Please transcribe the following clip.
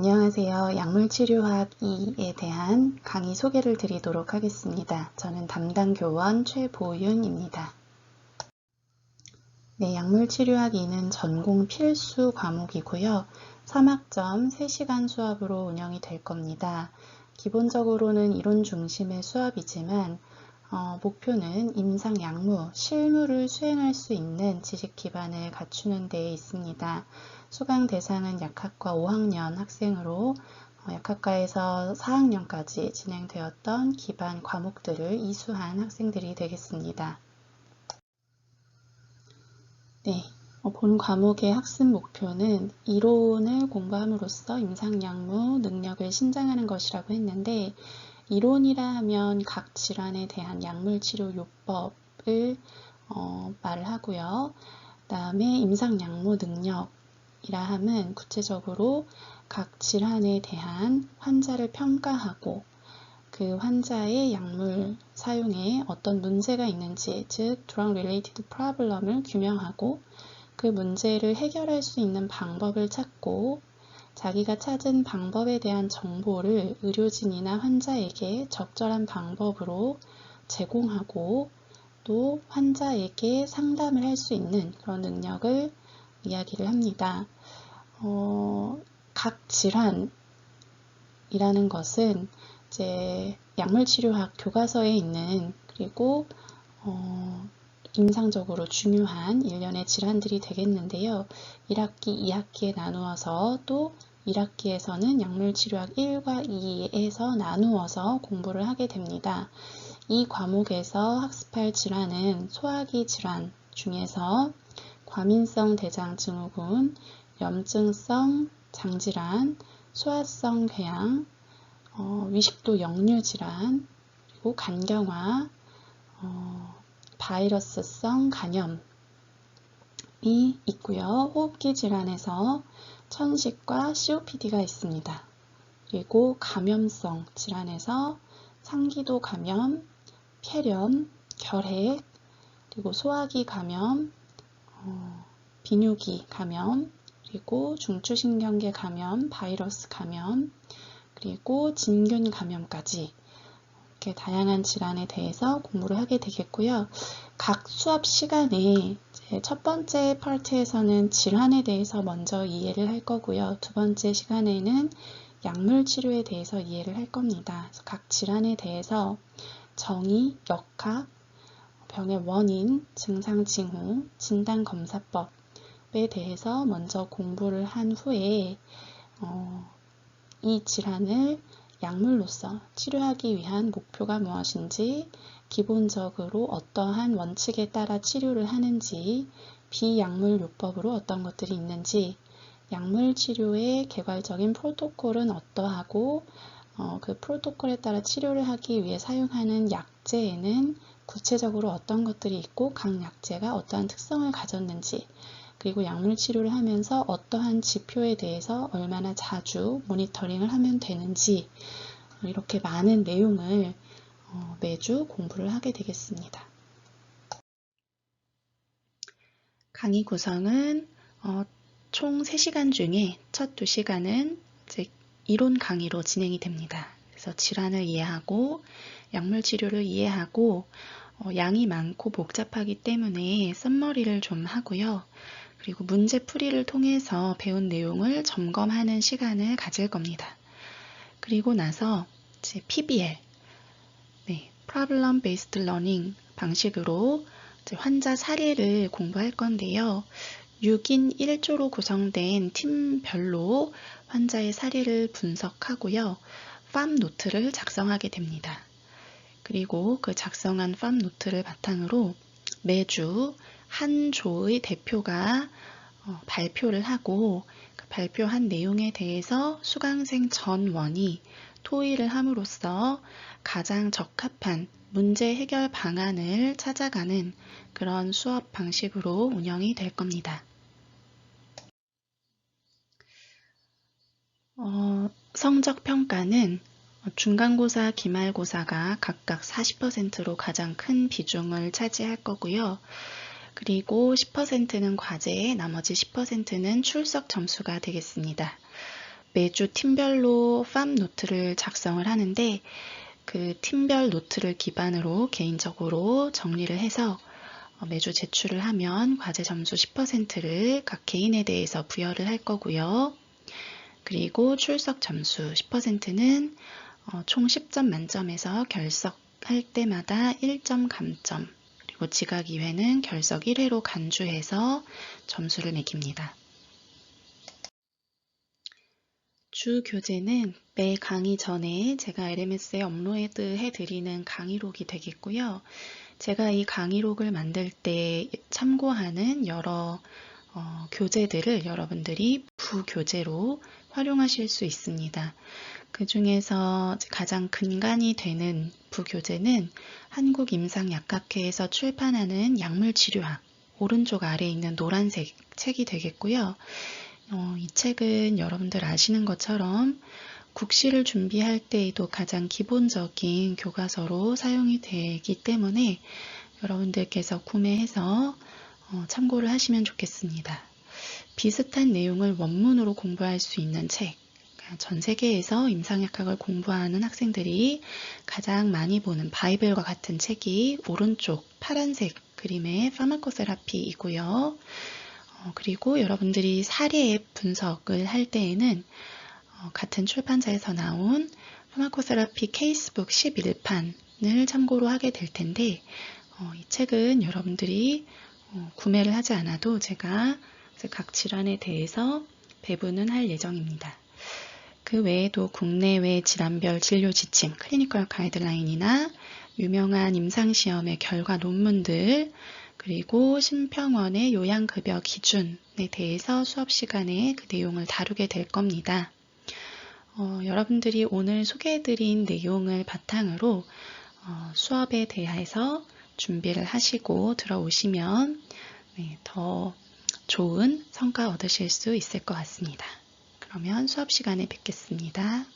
안녕하세요. 약물치료학 2에 대한 강의 소개를 드리도록 하겠습니다. 저는 담당 교원 최보윤입니다. 네, 약물치료학 2는 전공 필수 과목이고요. 3학점 3시간 수업으로 운영이 될 겁니다. 기본적으로는 이론 중심의 수업이지만 어, 목표는 임상 약무, 실무를 수행할 수 있는 지식 기반을 갖추는 데 있습니다. 수강 대상은 약학과 5학년 학생으로 어, 약학과에서 4학년까지 진행되었던 기반 과목들을 이수한 학생들이 되겠습니다. 네, 어, 본 과목의 학습 목표는 이론을 공부함으로써 임상약무 능력을 신장하는 것이라고 했는데 이론이라 하면 각 질환에 대한 약물치료 요법을 어, 말을 하고요. 그 다음에 임상약무 능력 이라 함은 구체적으로 각 질환에 대한 환자를 평가하고 그 환자의 약물 사용에 어떤 문제가 있는지, 즉 drug related problem을 규명하고 그 문제를 해결할 수 있는 방법을 찾고 자기가 찾은 방법에 대한 정보를 의료진이나 환자에게 적절한 방법으로 제공하고 또 환자에게 상담을 할 수 있는 그런 능력을 이야기를 합니다. 어, 각 질환이라는 것은 이제 약물치료학 교과서에 있는 그리고 어, 임상적으로 중요한 일련의 질환들이 되겠는데요. 1학기, 2학기에 나누어서 또 1학기에서는 약물치료학 1과 2에서 나누어서 공부를 하게 됩니다. 이 과목에서 학습할 질환은 소화기 질환 중에서 과민성 대장 증후군, 염증성 장질환, 소화성 궤양, 어, 위식도 역류 질환, 그리고 간경화, 어, 바이러스성 간염이 있고요. 호흡기 질환에서 천식과 COPD가 있습니다. 그리고 감염성 질환에서 상기도 감염, 폐렴, 결핵, 그리고 소화기 감염, 어, 비뇨기 감염, 그리고 중추신경계 감염, 바이러스 감염, 그리고 진균 감염까지 이렇게 다양한 질환에 대해서 공부를 하게 되겠고요. 각 수업 시간에 첫 번째 파트에서는 질환에 대해서 먼저 이해를 할 거고요. 두 번째 시간에는 약물 치료에 대해서 이해를 할 겁니다. 각 질환에 대해서 정의, 역학, 병의 원인, 증상 징후, 진단 검사법에 대해서 먼저 공부를 한 후에 어, 이 질환을 약물로서 치료하기 위한 목표가 무엇인지, 기본적으로 어떠한 원칙에 따라 치료를 하는지, 비약물 요법으로 어떤 것들이 있는지, 약물 치료의 개괄적인 프로토콜은 어떠하고, 어, 그 프로토콜에 따라 치료를 하기 위해 사용하는 약제에는 구체적으로 어떤 것들이 있고 각 약제가 어떠한 특성을 가졌는지 그리고 약물 치료를 하면서 어떠한 지표에 대해서 얼마나 자주 모니터링을 하면 되는지 이렇게 많은 내용을 어, 매주 공부를 하게 되겠습니다. 강의 구성은 어, 총 3시간 중에 첫 2시간은 이론 강의로 진행이 됩니다. 그래서 질환을 이해하고 약물 치료를 이해하고 어, 양이 많고 복잡하기 때문에 썸머리를 좀 하고요. 그리고 문제 풀이를 통해서 배운 내용을 점검하는 시간을 가질 겁니다. 그리고 나서 이제 PBL, 네, Problem Based Learning 방식으로 환자 사례를 공부할 건데요. 6인 1조로 구성된 팀별로 환자의 사례를 분석하고요. 팜 노트를 작성하게 됩니다. 그리고 그 작성한 팜 노트를 바탕으로 매주 한 조의 대표가 어, 발표를 하고 그 발표한 내용에 대해서 수강생 전원이 토의를 함으로써 가장 적합한 문제 해결 방안을 찾아가는 그런 수업 방식으로 운영이 될 겁니다. 어, 성적 평가는 중간고사, 기말고사가 각각 40%로 가장 큰 비중을 차지할 거고요. 그리고 10%는 과제, 나머지 10%는 출석 점수가 되겠습니다. 매주 팀별로 팜 노트를 작성을 하는데 그 팀별 노트를 기반으로 개인적으로 정리를 해서 어, 매주 제출을 하면 과제 점수 10%를 각 개인에 대해서 부여를 할 거고요. 그리고 출석 점수 10%는 어, 총 10점 만점에서 결석할 때마다 1점 감점, 그리고 지각 2회는 결석 1회로 간주해서 점수를 매깁니다. 주 교재는 매 강의 전에 제가 LMS에 업로드 해드리는 강의록이 되겠고요. 제가 이 강의록을 만들 때 참고하는 여러 어, 교재들을 여러분들이 부교재로 활용하실 수 있습니다. 그 중에서 가장 근간이 되는 부교재는 한국임상약학회에서 출판하는 약물치료학 오른쪽 아래에 있는 노란색 책이 되겠고요. 어, 이 책은 여러분들 아시는 것처럼 국시를 준비할 때에도 가장 기본적인 교과서로 사용이 되기 때문에 여러분들께서 구매해서 어, 참고를 하시면 좋겠습니다. 비슷한 내용을 원문으로 공부할 수 있는 책. 전 세계에서 임상약학을 공부하는 학생들이 가장 많이 보는 바이블과 같은 책이 오른쪽 파란색 그림의 파마코세라피이고요. 어, 그리고 여러분들이 사례 분석을 할 때에는 어, 같은 출판사에서 나온 파마코세라피 케이스북 11판을 참고로 하게 될 텐데 어, 이 책은 여러분들이 어, 구매를 하지 않아도 제가 각 질환에 대해서 배분은 할 예정입니다. 그 외에도 국내외 질환별 진료 지침, 클리니컬 가이드라인이나 유명한 임상시험의 결과 논문들, 그리고 심평원의 요양급여 기준에 대해서 수업 시간에 그 내용을 다루게 될 겁니다. 어, 여러분들이 오늘 소개해드린 내용을 바탕으로 어, 수업에 대해서 준비를 하시고 들어오시면 네, 더 좋은 성과 얻으실 수 있을 것 같습니다. 그러면 수업 시간에 뵙겠습니다.